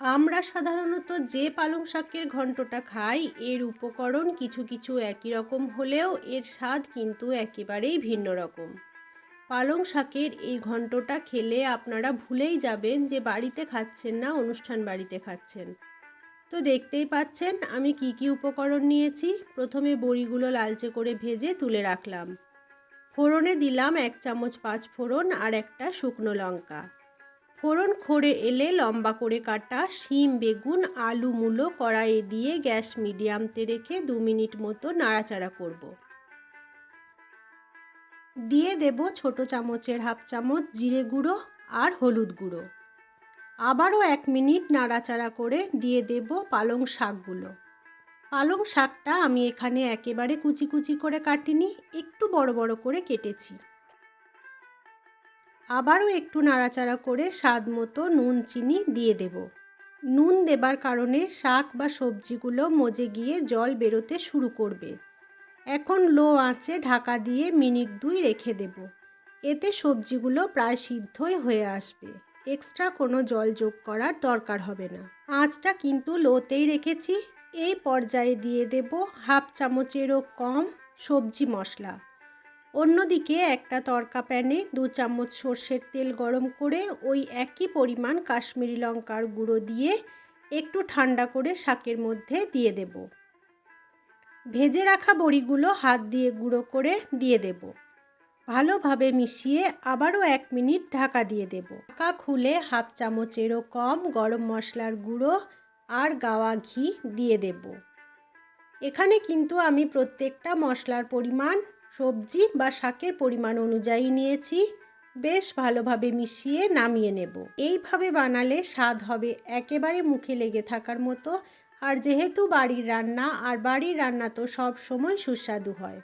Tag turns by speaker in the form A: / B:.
A: আমরা সাধারণত যে পালং শাকের ঘন্টটা খাই, এর উপকরণ কিছু কিছু একই রকম হলেও এর স্বাদ কিন্তু একেবারেই ভিন্ন রকম। পালং শাকের এই ঘন্টটা খেলে আপনারা ভুলেই যাবেন যে বাড়িতে খাচ্ছেন না, অনুষ্ঠান বাড়িতে খাচ্ছেন। তো দেখতেই পাচ্ছেন, আমি কি কি উপকরণ নিয়েছি। প্রথমে বড়িগুলো লালচে করে ভেজে তুলে রাখলাম। ফোড়নে দিলাম এক চামচ পাঁচ ফোড়ন আর একটা শুকনো লঙ্কা। ফোড়ন খড়ে এলে লম্বা করে কাটা শিম, বেগুন, আলু, মূলো, কড়াইয়ে দিয়ে গ্যাস মিডিয়ামতে রেখে দু মিনিট মতো নাড়াচাড়া করব। দিয়ে দেব ছোট চামচের হাফ চামচ জিরে গুঁড়ো আর হলুদ গুঁড়ো। আবারও এক মিনিট নাড়াচাড়া করে দিয়ে দেব পালং শাকগুলো। পালং শাকটা আমি এখানে একেবারে কুচি কুচি করে কাটিনি, একটু বড় বড় করে কেটেছি। আবারও একটু নাড়াচাড়া করে স্বাদ মতো নুন, চিনি দিয়ে দেব। নুন দেবার কারণে শাক বা সবজিগুলো মজে গিয়ে জল বেরোতে শুরু করবে। এখন লো আঁচে ঢাকা দিয়ে মিনিট দুই রেখে দেব। এতে সবজিগুলো প্রায় সিদ্ধই হয়ে আসবে। এক্সট্রা কোনো জল যোগ করার দরকার হবে না। আঁচটা কিন্তু লোতেই রেখেছি। এই পর্যায়ে দিয়ে দেব হাফ চামচেরও কম সবজি মশলা। অন্যদিকে একটা তরকা প্যানে দু চামচ সর্ষের তেল গরম করে ওই একই পরিমাণ কাশ্মীরি লঙ্কার গুঁড়ো দিয়ে একটু ঠান্ডা করে শাকের মধ্যে দিয়ে দেব। ভেজে রাখা বড়িগুলো হাত দিয়ে গুঁড়ো করে দিয়ে দেব। ভালোভাবে মিশিয়ে আবারও এক মিনিট ঢাকা দিয়ে দেব। ঢাকা খুলে হাফ চামচেরও কম গরম মশলার গুঁড়ো আর গাওয়া ঘি দিয়ে দেব। এখানে কিন্তু আমি প্রত্যেকটা মশলার পরিমাণ সবজি বা শাকের পরিমাণ অনুযায়ী নিয়েছি। বেশ ভালোভাবে মিশিয়ে নামিয়ে নেব। এইভাবে বানালে স্বাদ হবে একেবারে মুখে লেগে থাকার মতো। আর যেহেতু বাড়ির রান্না, আর বাড়ির রান্না তো সব সময় সুস্বাদু হয়।